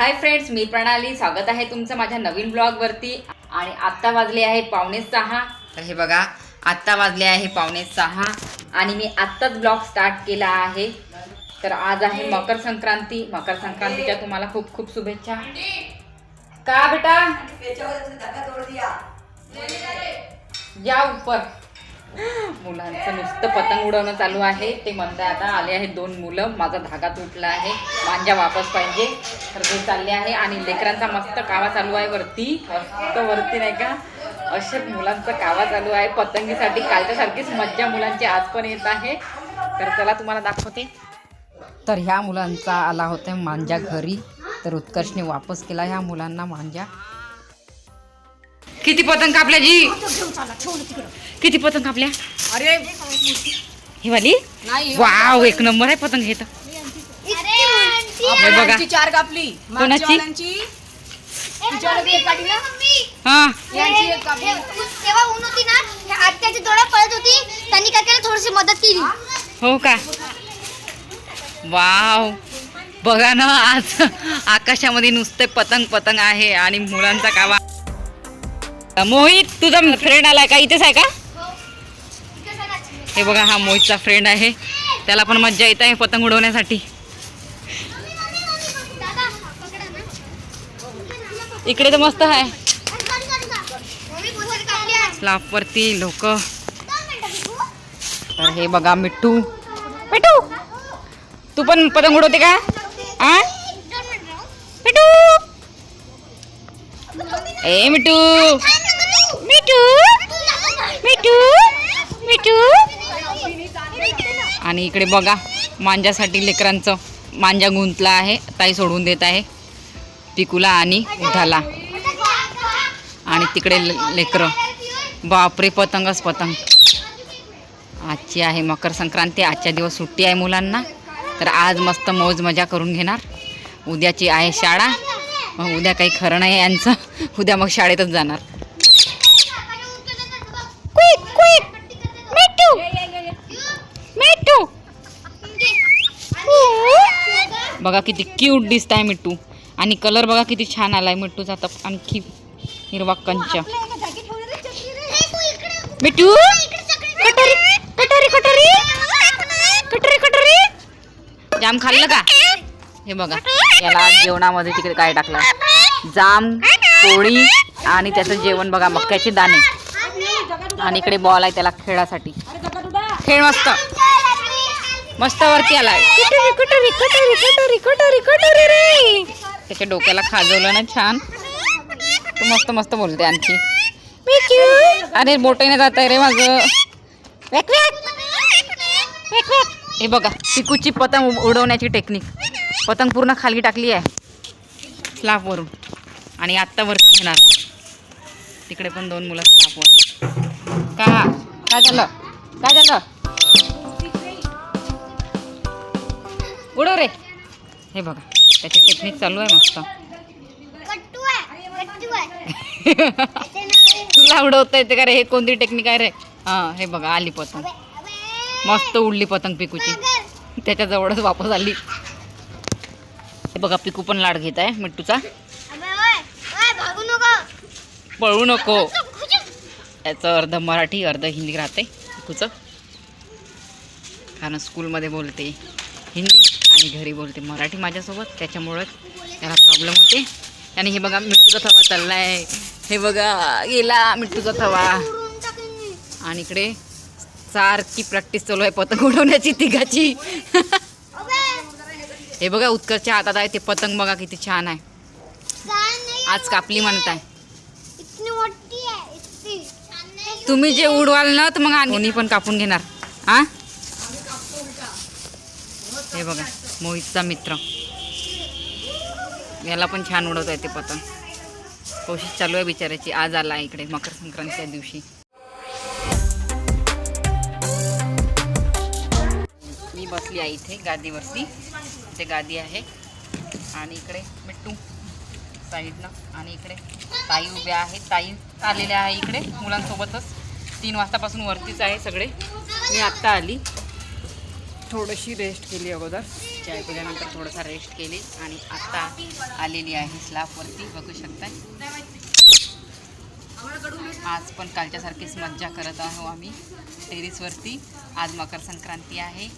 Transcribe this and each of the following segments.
Hi friends मी प्रणाली. स्वागत आहे तुमचं माझ्या नवीन ब्लॉगवरती. आणि आत्ता वाजले आहे पावणे सहा. तर हे बघा आत्ता वाजले आहे पावणे सहा. आणि मी आत्ताच ब्लॉग स्टार्ट केला आहे. तर आज आहे मकर संक्रांती. मकर संक्रांतीच्या तुम्हाला खूप खूप शुभेच्छा. का बेटा? या उपर. मुलांचं नुसतं पतंग उडवणं चालू आहे. ते म्हणतात आता आले आहेत दोन मुलं. माझा धागा तुटला आहे. मांजा वापस पाहिजे. तर ते चालले आहे आणि लेकरांचा मस्त कावा चालू आहे वरती. मस्त वरती नाही का? असे मुलांचा कावा चालू आहे. पतंगीसाठी कालच्यासारखीच मज्जा मुलांची आज पण येत आहे. तर चला तुम्हाला दाखवते. तर ह्या मुलांचा आला होता मांजा घरी. तर उत्कर्षने वापस केला ह्या मुलांना मांजा. किती पतंग कापल्या जी? किती पतंग कापल्या? अरे ही वाली? नाही वाव एक नंबर आहे पतंग घेत हे बघा. आपल्याची चार कापली. कोणाची? हा. मदत केली. हो का? वाव. बघा ना आज आकाशामध्ये नुसते पतंग पतंग आहे आणि मुलांचा कावा. मोहित तुझा फ्रेंड आलाय का इथेच आहे का हे बघा हा मोहितचा फ्रेंड आहे त्याला पण मज्जा येत आहे पतंग उडवण्यासाठी. इकडे तर मस्त आहे. स्लापवरती लोक. तर हे बघा मिठ्ठू मिठू तू पण पतंग उडवते का आ. मिठू ए मिठू. मिठू? मिठू? मिठू? आणि इकडे बघा मांजासाठी लेकरांचं मांजा गुंतला आहे ताई सोडून देत आहे पिकूला आणि उठाला. आणि तिकडे लेकरं. बापरे पतंगच पतंग. आजची आहे मकर संक्रांती आजच्या दिवस सुट्टी आहे मुलांना. तर आज मस्त मौज मजा करून घेणार. उद्याची आहे शाळा. मग उद्या काही खरं नाही यांचं. उद्या मग शाळेतच जाणार. बघा किती क्यूट दिसत आहे मिठू. आणि कलर बघा किती छान आलाय मिठूचा तर आणखी हिरवा कंच. मिठू! कटोरी कटोरी कटोरी! कटोरी कटोरी! जाम खाल्लं का? हे बघा. याला जेवणामध्ये तिकडे काय टाकलं? जाम पोळी आणि त्याचं जेवण बघा मक्याचे दाणे. आणि इकडे बॉल आहे त्याला खेळासाठी. खेळ मस्त. मस्त वरती आलाय कटोरी कटोरी कटोरी कटोरी कटोरी कटोरी रे त्याच्या डोक्याला खाजवलं ना छान. तो मस्त मस्त बोलते आणखी. अरे बोटाने जात आहे रे माझं. वॅक वॅक. हे बघा पिकूची पतंग उडवण्याची टेक्निक पतंग पूर्ण खाली टाकली आहे. स्लापवरून आणि आत्ता वरती घेणार तिकडे पण दोन मुलं स्लापवर का? काय झालं? काय झालं? उडव रे. हे बघा त्याची टेक्निक चालू आहे मस्त. तुला उडवता येते का रे? हे कोणती टेक्निक आहे रे? हां हे बघा आली पतंग. मस्त उडली पतंग पिकूची. अगर. त्याच्या जवळच वापस आली. हे बघा पिकू पण लाड घेत आहे मिट्टूचा. पळू नको. याचं अर्ध मराठी अर्ध हिंदी राहते पिकूचं. कारण स्कूलमध्ये बोलते. हिंदी. आणि घरी बोलते मराठी माझ्यासोबत त्याच्यामुळं त्याला प्रॉब्लेम होते. आणि हे बघा मिठूचा थवा चाललाय. हे बघा गेला मिठूचा थवा. आणि इकडे सारखी प्रॅक्टिस चालू आहे पतंग उडवण्याची तिघाची. हे बघा उत्कर्षच्या हातात आहे ते पतंग बघा किती छान आहे. आज कापली म्हणताय. आहे तुम्ही जे उडवाल ना तर मग आणि पण कापून घेणार. हा? हे बघा. मोहितचा मित्र. याला पण छान उडवता येते पतंग. कोशिश चालू आहे बिचारायची आज आला आहे इकडे मकर संक्रांतीच्या दिवशी. मी बसली आहे इथे गादीवरती. इथे गादी आहे. आणि इकडे मिट्टू साईडनं. आणि इकडे ताई उभ्या आहेत. ताई आलेल्या आहे इकडे मुलांसोबतच. तीन वाजतापासून वरतीच आहे सगळे. मी आत्ता आली. थोडीशी रेस्ट केली अगोदर. चाय पिल्यानंतर थोडासा रेस्ट केली आणि आता आलेली आहे स्लॅबवरती बघू शकताय. आज पण कालच्यासारखीच मज्जा करत आहो आम्ही. टेरिसवरती आज मकर संक्रांती आहे.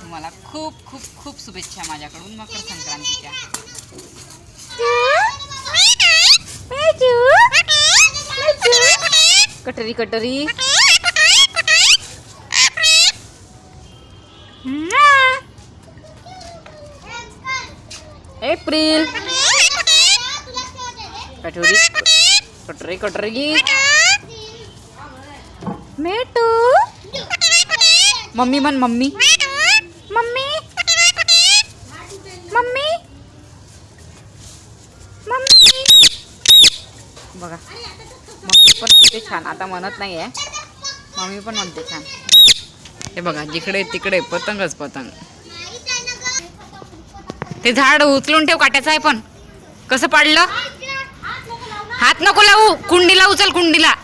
तुम्हाला खूप खूप खूप शुभेच्छा माझ्याकडून. मकर संक्रांतीच्या कटरी कटरी. एप्रिल कटोरी कटरी कटरी मेटू मम्मी म्हण मम्मी मम्मी मम्मी मम्मी बघा मम्मी पण म्हणते छान आता म्हणत नाही आहे मम्मी पण म्हणते छान हे बघा जिकडे तिकडे पतंगच पतंग ते झाड उचलून ठेव काट्याचं आहे पण. कसं पाडलं? हात नको लावू. कुंडीला उचल कुंडीला.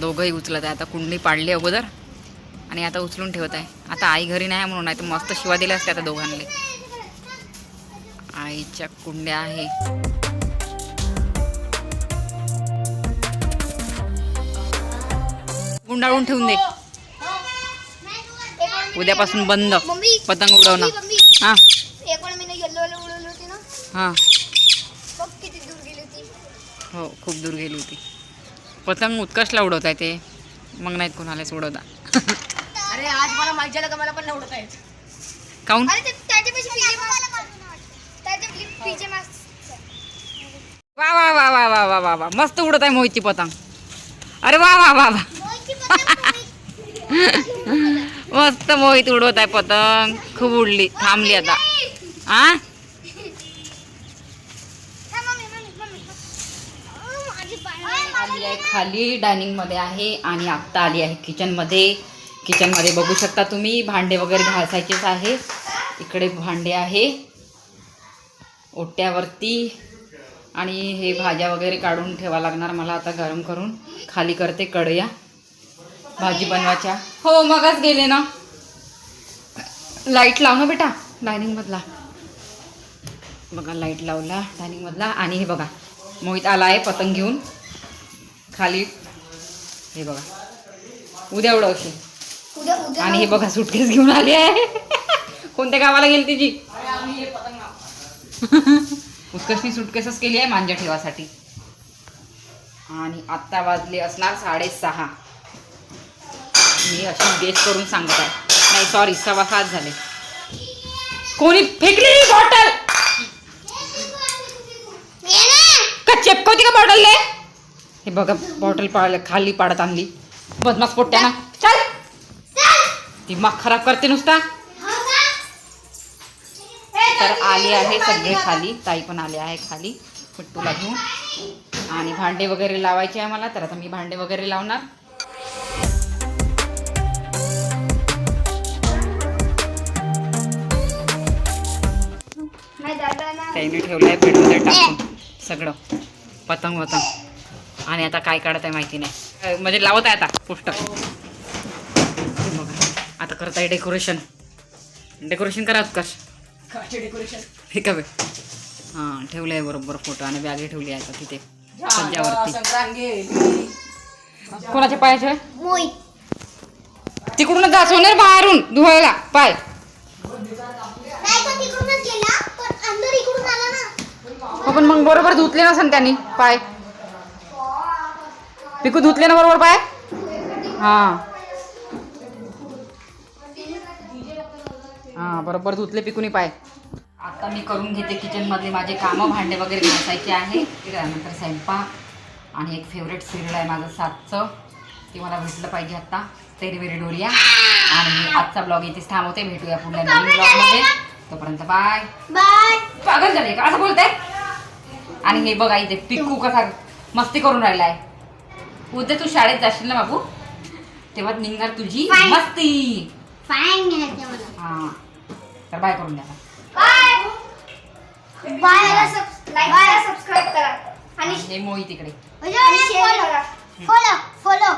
दोघंही उचलत आहे. आता कुंडी पाडली अगोदर आणि आता उचलून ठेवत आहे. आता आई घरी नाही म्हणून नाही तर मस्त शिवा दिल्या असते आता दोघांना आईच्या कुंड्या आहे. गुंडाळून ठेवून दे. उद्यापासून बंद. पतंग उडवणं. हा. हा. बघ किती दूर गेली होती. हो खूप दूर गेली होती. पतंग उत्कर्षला उडवत आहे ते. मग नाहीत कोणालाच उडवता. अरे आज मला माहिती झालं का मला पण नाही उडवता येत. काऊन? वा वा वा वा वा वा वा वा. मस्त उडत आहे मोहितची पतंग. अरे वा वा वा वा. मस्त मोहित उडवत आहे पतंग. खूप उडली. थांबली आता. आ? आली आहे खाली. डायनिंगमध्ये आहे आणि आत्ता आली आहे किचनमध्ये. किचनमध्ये बघू शकता तुम्ही. भांडे वगैरे घासायचेच आहे. इकडे भांडे आहे. ओट्यावरती. आणि हे भाज्या वगैरे काढून ठेवा लागणार मला आता गरम करून. खाली करते कढया. भाजी बनवायच्या. हो मगच गेले ना. लाइट लाव ना बेटा डायनिंग मधला. बघा लाइट लावला डायनिंग मधला. आणि हे बघा मोहित आला आहे पतंग घेऊन. खाली. हे बघा. उद्या उद्या आणि हे बघा सुटकेस घेऊन आली आहे. कोणत्या गावाला गेली तिची? उत्कर्षनी सुटकेसच केली आहे मांजा ठेवासाठी. आणि आत्ता वाजले असणार साडेसहा. मी अशी गेस करून सांगत आहे. नाही सॉरी सव्वा सात झाले. कोणी फेकली बॉटल का चेपकवती का बॉटल ले? हे बघा बॉटल पाळ खाली पाडत आणली. बदमास पोट्या ना. चल. दिमाग खराब करते नुसता. तर आले आहे सगळे खाली. ताई पण आले आहे खाली. पिट्टूला घेऊन. आणि भांडे वगैरे लावायचे आहे मला तर आता मी भांडे वगैरे लावणार. नाही दादा ना ताईने ठेवलं आहे बेडमध्ये टाकून. सगळं. पतंग पतंग आणि आता काय काढत आहे माहिती नाही. म्हणजे लावत आहे आता पुस्तक हे बघा. आता करत आहे डेकोरेशन. डेकोरेशन करा कश काचे डेकोरेशन. हे का बे? हां ठेवलं आहे बरोबर फोटो आणि बॅगे ठेवली आहे आता तिथे. सज्जावरती कोणाच्या पायाचे तिकडूनच जा सोनेर बाहेरून धुवायला. पाय नाही पण तिकडूनच गेला पण अंदर इकडून आला ना हो पण मग बरोबर धुतले नसन त्यांनी पाय. पिकू धुतले ना बरोबर पाय? हां. हां बरोबर धुतले पिकूनी पाय. आता मी करून घेते किचन मधले माझे कामं भांडे वगैरे घासायचे आहे. त्यानंतर स्वयंपाक. आणि एक फेवरेट सिरियल आहे माझं सातचं. ते मला भेटलं पाहिजे आत्ता तेरी वेरी डोरिया. आणि आजचा ब्लॉग इथेच थांबवते. भेटूया पुढल्या नवीन ब्लॉगमध्ये तोपर्यंत बाय बाय पागल झाले का? असं बोलताय? आणि हे बघा इथे पिक्कू कसा मस्ती करून राहिलाय. उद्या तू शाळेत जाशील ना बाबू? तेव्हा निघणार तुझी Fine. मस्ती. फाईन घ्यायचं मला हा. तर बाय करून द्या. बाय बाय सबस्क्राईब करा. आणि हे मोहित इकडे. शेअर करा. Follow follow